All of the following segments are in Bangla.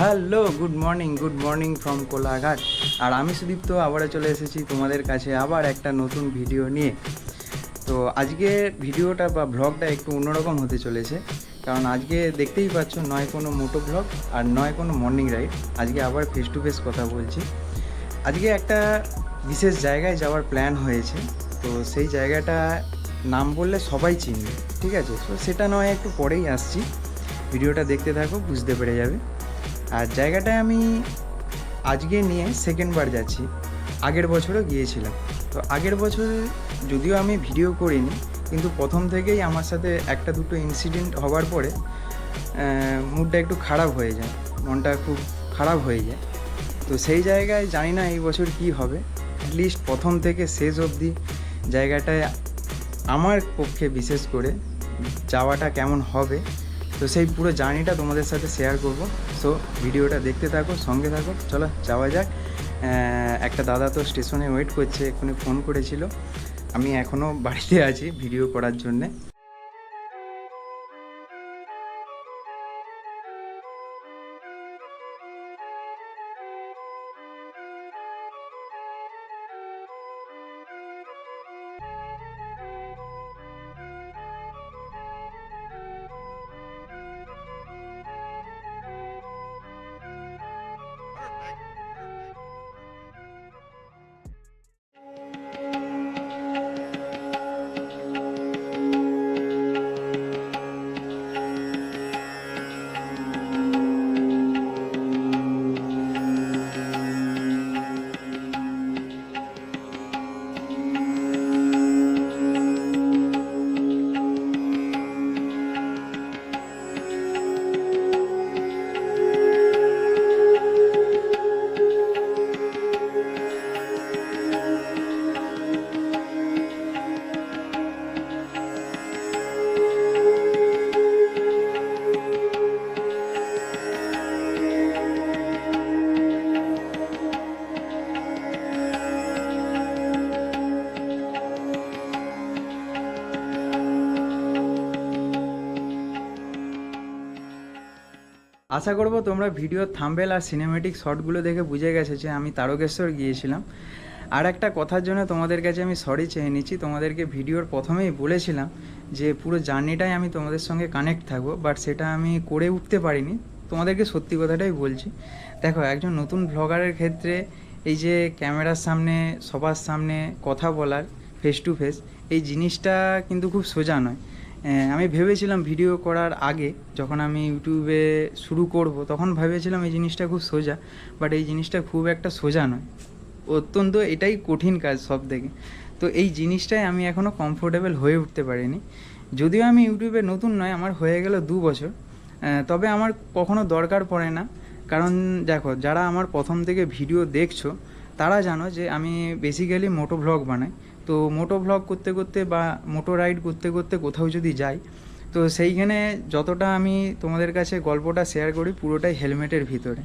Hello good morning good morning from Kolaghat আর আমি সুদীপ্ত, আবারও চলে এসেছি তোমাদের কাছে আবার একটা নতুন ভিডিও নিয়ে। তো আজকে ভিডিওটা বা ব্লগটা একটু অন্যরকম হতে চলেছে। কারণ আজকে দেখতেই পাচ্ছ, নয় কোনো মোটো ব্লগ আর নয় কোনো মর্নিং রাইড আজকে আবার ফেস টু ফেস কথা বলছি। আজকে একটা বিশেষ জায়গায় যাওয়ার প্ল্যান হয়েছে। তো সেই জায়গাটা নাম বললে সবাই চিনবে, ঠিক আছে? তো সেটা নয়, একটু পরেই আসছি। ভিডিওটা দেখতে থাকো, বুঝতে পেরে যাবে। আর জায়গাটায় আমি আজকে নিয়ে সেকেন্ড বার যাচ্ছি। আগের বছরও গিয়েছিলাম। তো আগের বছর যদিও আমি ভিডিও করিনি, কিন্তু প্রথম থেকেই আমার সাথে একটা দুটো ইনসিডেন্ট হওয়ার পরে মুডটা একটু খারাপ হয়ে যায়। মনটা খুব খারাপ হয়ে যায়। তো সেই জায়গায় জানি না এই বছর কি হবে। অ্যাটলিস্ট প্রথম থেকে শেষ অবধি জায়গাটায় আমার পক্ষে বিশেষ করে যাওয়াটা কেমন হবে। তো সেই পুরো জার্নিটা তোমাদের সাথে শেয়ার করব। সো ভিডিওটা দেখতে থাকো, সঙ্গে থাকো। চলো, যাওয়া যাক। একটা দাদা তো স্টেশনে ওয়েট করছে, এক্ষুনি ফোন করেছিল। আমি এখনও বাড়িতে আছি ভিডিও করার জন্যে। আশা করব তোমরা ভিডিও থাম্বেল আর সিনেমেটিক শটগুলো দেখে বুঝে গেছে যে আমি তারকেশ্বর গিয়েছিলাম। আর একটা কথার জন্য তোমাদের কাছে আমি সরি চেয়ে নিচ্ছি, তোমাদেরকে ভিডিওর প্রথমেই বলেছিলাম যে পুরো জার্নিটাই আমি তোমাদের সঙ্গে কানেক্ট থাকব বাট সেটা আমি করে উঠতে পারিনি। তোমাদেরকে সত্যি কথাটাই বলছি। দেখো, একজন নতুন ব্লগারের ক্ষেত্রে এই যে ক্যামেরার সামনে, সবার সামনে কথা বলার ফেস টু ফেস এই জিনিসটা কিন্তু খুব সোজা নয়। আমি ভেবেছিলাম ভিডিও করার আগে যখন আমি ইউটিউবে শুরু করব, তখন ভেবেছিলাম এই জিনিসটা খুব সোজা বাট এই জিনিসটা খুব একটা সোজা নয়। অত্যন্ত এটাই কঠিন কাজ সব থেকে। তো এই জিনিসটাই আমি এখনও কমফোর্টেবল হয়ে উঠতে পারিনি। যদিও আমি ইউটিউবে নতুন নয়, আমার হয়ে গেল দু বছর। তবে আমার কখনো দরকার পড়ে না। কারণ দেখো, যারা আমার প্রথম থেকে ভিডিও দেখছ, তারা জানো যে আমি বেসিক্যালি মোটো ভ্লগ বানাই। তো মোটো ভ্লগ করতে করতে বা মোটো রাইড করতে করতে কোথাও যদি যাই, তো সেইখানে যতটা আমি তোমাদের কাছে গল্পটা শেয়ার করি পুরোটাই হেলমেটের ভিতরে।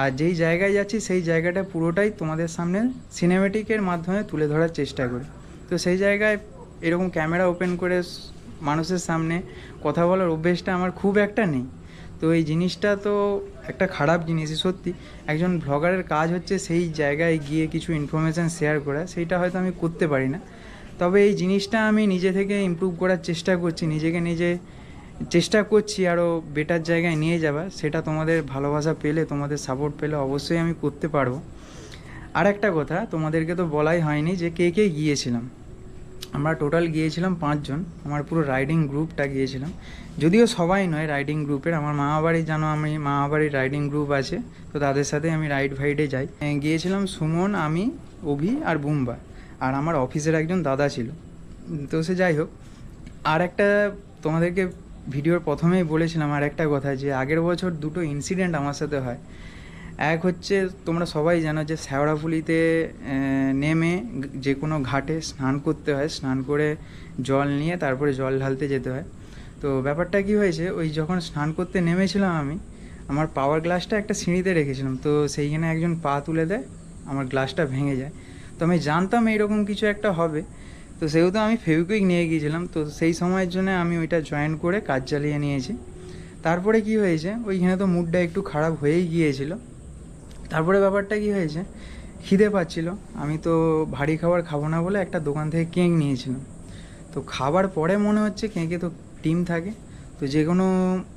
আর যেই জায়গায় যাচ্ছি সেই জায়গাটা পুরোটাই তোমাদের সামনে সিনেমেটিকের মাধ্যমে তুলে ধরার চেষ্টা করি। তো সেই জায়গায় এরকম ক্যামেরা ওপেন করে মানুষের সামনে কথা বলার অভ্যেসটা আমার খুব একটা নেই। তো এই জিনিসটা তো একটা খারাপ জিনিসই, সত্যি। একজন ভ্লগারের কাজ হচ্ছে সেই জায়গায় গিয়ে কিছু ইনফরমেশান শেয়ার করা, সেইটা হয়তো আমি করতে পারি না। তবে এই জিনিসটা আমি নিজে থেকে ইমপ্রুভ করার চেষ্টা করছি, নিজেকে নিজে চেষ্টা করছি আরও বেটার জায়গায় নিয়ে যাবার। সেটা তোমাদের ভালোবাসা পেলে, তোমাদের সাপোর্ট পেলে অবশ্যই আমি করতে পারব। আর একটা কথা, তোমাদেরকে তো বলাই হয়নি যে কে কে গিয়েছিলাম। আমরা টোটাল গিয়েছিলাম পাঁচজন, আমার পুরো রাইডিং গ্রুপটা গিয়েছিলাম। যদিও সবাই নয় রাইডিং গ্রুপের আমার মামাবাড়ি জানো আমি মামাবাড়ির রাইডিং গ্রুপ আছে, তো তাদের সাথে আমি রাইড ফাইডে যাই। গিয়েছিলাম সুমন, আমি, অভি আর বুম্বা, আর আমার অফিসের একজন দাদা ছিল। তো সে যাই হোক, আর একটা তোমাদেরকে ভিডিওর প্রথমেই বলেছিলাম আর একটা কথা যে আগের বছর দুটো ইনসিডেন্ট আমার সাথে হয়। এক হচ্ছে তোমরা সবাই জানো যে শ্যাওড়াফুলিতে নেমে যে কোনো ঘাটে স্নান করতে হয়। স্নান করে জল নিয়ে তারপরে জল ঢালতে যেতে হয়। তো ব্যাপারটা কি হয়েছে, ওই যখন স্নান করতে নেমেছিলাম আমি, আমার পাওয়ার গ্লাসটা একটা সিঁড়িতে রেখেছিলাম। তো সেইখানে একজন পা তুলে দেয়, আমার গ্লাসটা ভেঙে যায়। তো আমি জানতাম এইরকম কিছু একটা হবে। তো সেহেতু আমি ফেভিকুইক নিয়ে গিয়েছিলাম। তো সেই সময়ের জন্য আমি ওইটা জয়েন করে কাজ চালিয়ে নিয়েছি। তারপরে কি হয়েছে, ওইখানে তো মুডটা একটু খারাপ হয়েই গিয়েছিল। তারপরে ব্যাপারটা কি হয়েছে? খিদে পাচ্ছিল। আমি তো ভারী খাবার খাব না বলে একটা দোকান থেকে কেক নিয়েছিলাম। তো খাবার পরে মনে হচ্ছে কেকে তো ডিম থাকে। তো যে কোনো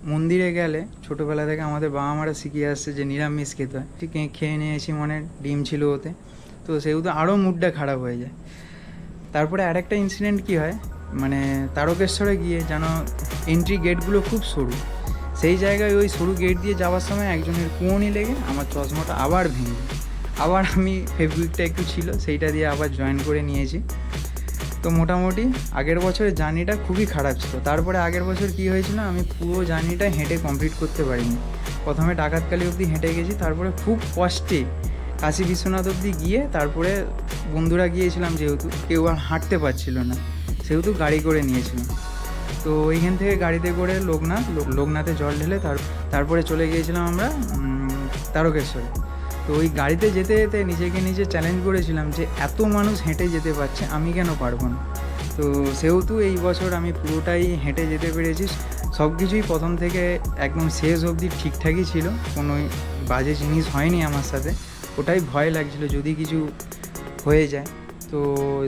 মন্দিরে গেলে ছোটোবেলা থেকে আমাদের বাবা মারা শিখিয়ে আসছে যে নিরামিষ খেতে হয়। ঠিক কেক খেয়ে নিয়েছি মনে ডিম ছিল ওতে। তো সেহেতু আরও মুডটা খারাপ হয়ে যায়। তারপরে আরেকটা ইনসিডেন্ট কি হয়? মানে তারকেশ্বরে গিয়ে যেন এন্ট্রি গেটগুলো খুব সরু। সেই জায়গায় ওই সরু গেট দিয়ে যাওয়ার সময় একজনের কুঁয়নি লেগে আমার চশমাটা আবার ভেঙে আবার আমি ফেব্রিকটা একটু ছিল, সেইটা দিয়ে আবার জয়েন করে নিয়েছি। তো মোটামুটি আগের বছরের জার্নিটা খুবই খারাপ ছিল। তারপরে আগের বছর কি হয়েছিল, আমি পুরো জার্নিটা হেঁটে কমপ্লিট করতে পারিনি। প্রথমে ডাকাতকালি অবধি হেঁটে গেছি, তারপরে খুব কষ্টে কাশী বিশ্বনাথ অবধি গিয়ে তারপরে বন্ধুরা গিয়েছিলাম যেহেতু, কেউ আর হাঁটতে পারছিল না, সেহেতু গাড়ি করে নিয়েছিলাম। তো এইখান থেকে গাড়িতে করে লোকনাথ লোকনাথে জল ঢেলে তার তারপরে চলে গিয়েছিলাম আমরা তারকেশ্বরে। তো ওই গাড়িতে যেতে যেতে নিজেকে নিজে চ্যালেঞ্জ করেছিলাম যে এত মানুষ হেঁটে যেতে পারছে, আমি কেন পারব না? তো সেহেতু এই বছর আমি পুরোটাই হেঁটে যেতে পেরেছি। সব কিছুই প্রথম থেকে একদম শেষ অবধি ঠিকঠাকই ছিল, কোনো বাজে জিনিস হয়নি আমার সাথে। ওটাই ভয় লাগছিল যদি কিছু হয়ে যায়। তো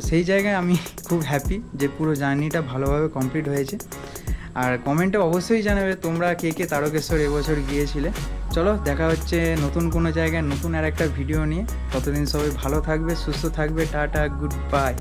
সেই জায়গায় আমি খুব হ্যাপি যে পুরো জার্নিটা ভালোভাবে কমপ্লিট হয়েছে। আর কমেন্টে অবশ্যই জানাবে তোমরা কে কে তারকেশ্বর এবছর গিয়েছিলে। চলো, দেখা হচ্ছে নতুন কোনো জায়গায়, নতুন আর একটা ভিডিও নিয়ে। ততদিন সবাই ভালো থাকবে, সুস্থ থাকবে, টাটা গুড বাই